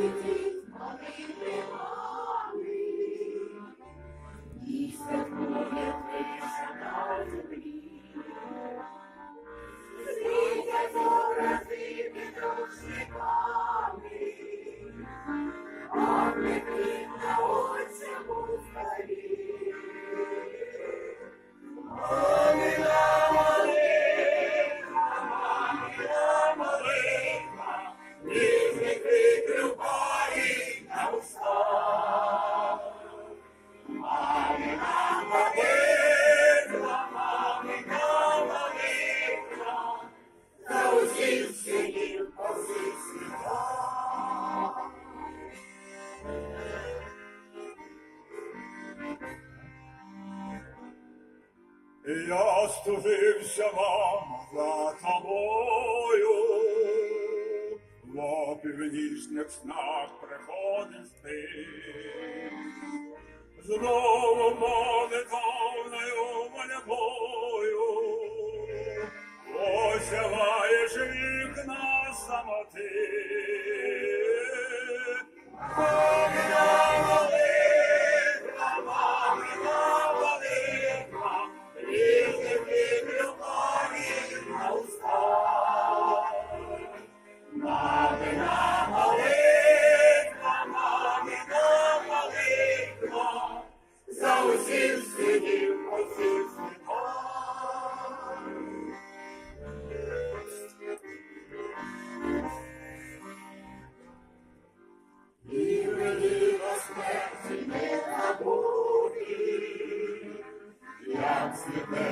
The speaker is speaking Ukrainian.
Amen. я стужився вам за тобою, в північних снах приходив ти. Знову молитовною мольбою осяваєш вікна самоти. God's living.